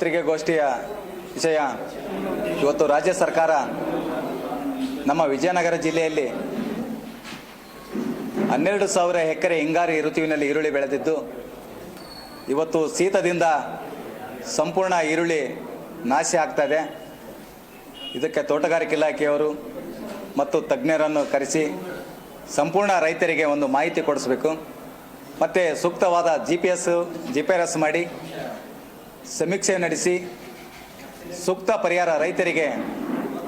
ಪತ್ರಿಕೆಗೋಷ್ಠಿಯ ವಿಷಯ. ಇವತ್ತು ರಾಜ್ಯ ಸರ್ಕಾರ ನಮ್ಮ ವಿಜಯನಗರ ಜಿಲ್ಲೆಯಲ್ಲಿ ಹನ್ನೆರಡು ಸಾವಿರ ಎಕರೆ ಹಿಂಗಾರಿ ಋತುವಿನಲ್ಲಿ ಈರುಳ್ಳಿ ಬೆಳೆದಿದ್ದು, ಇವತ್ತು ಶೀತದಿಂದ ಸಂಪೂರ್ಣ ಈರುಳ್ಳಿ ನಾಶ ಆಗ್ತಾ ಇದೆ. ಇದಕ್ಕೆ ತೋಟಗಾರಿಕೆ ಇಲಾಖೆಯವರು ಮತ್ತು ತಜ್ಞರನ್ನು ಕರೆಸಿ ಸಂಪೂರ್ಣ ರೈತರಿಗೆ ಒಂದು ಮಾಹಿತಿ ಕೊಡಿಸ್ಬೇಕು. ಮತ್ತು ಸೂಕ್ತವಾದ G P S G P R ಮಾಡಿ ಸಮೀಕ್ಷೆ ನಡೆಸಿ ಸೂಕ್ತ ಪರಿಹಾರ ರೈತರಿಗೆ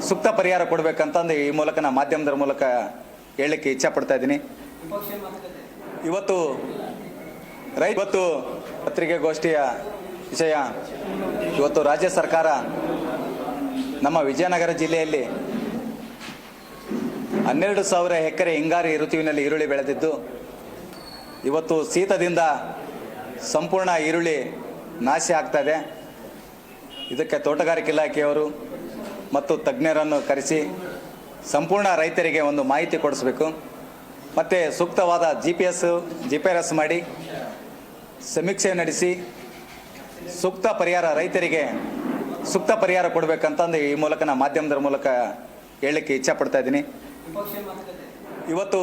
ಸೂಕ್ತ ಪರಿಹಾರ ಕೊಡಬೇಕಂತಂದು ಈ ಮೂಲಕ ನಾನು ಮಾಧ್ಯಮದ ಮೂಲಕ ಹೇಳಲಿಕ್ಕೆ ಇಚ್ಛೆ ಪಡ್ತಾ ಇದ್ದೀನಿ. ಇವತ್ತು ರೈ ಇವತ್ತು ಪತ್ರಿಕೆಗೋಷ್ಠಿಯ ವಿಷಯ. ಇವತ್ತು ರಾಜ್ಯ ಸರ್ಕಾರ ನಮ್ಮ ವಿಜಯನಗರ ಜಿಲ್ಲೆಯಲ್ಲಿ ಹನ್ನೆರಡು ಸಾವಿರ ಎಕರೆ ಹಿಂಗಾರಿ ಋತುವಿನಲ್ಲಿ ಈರುಳ್ಳಿ ಬೆಳೆದಿದ್ದು, ಇವತ್ತು ಶೀತದಿಂದ ಸಂಪೂರ್ಣ ಈರುಳ್ಳಿ ನಾಶ ಆಗ್ತಾ ಇದೆ ಇದಕ್ಕೆ ತೋಟಗಾರಿಕೆ ಇಲಾಖೆಯವರು ಮತ್ತು ತಜ್ಞರನ್ನು ಕರೆಸಿ ಸಂಪೂರ್ಣ ರೈತರಿಗೆ ಒಂದು ಮಾಹಿತಿ ಕೊಡಿಸ್ಬೇಕು. ಮತ್ತು ಸೂಕ್ತವಾದ G P S G P R S ಮಾಡಿ ಸಮೀಕ್ಷೆ ನಡೆಸಿ ಸೂಕ್ತ ಪರಿಹಾರ ರೈತರಿಗೆ ಸೂಕ್ತ ಪರಿಹಾರ ಕೊಡಬೇಕಂತಂದು ಈ ಮೂಲಕ ನಾನು ಮಾಧ್ಯಮದ ಮೂಲಕ ಹೇಳಲಿಕ್ಕೆ ಇಚ್ಛಪಡ್ತಾ ಇದ್ದೀನಿ. ಇವತ್ತು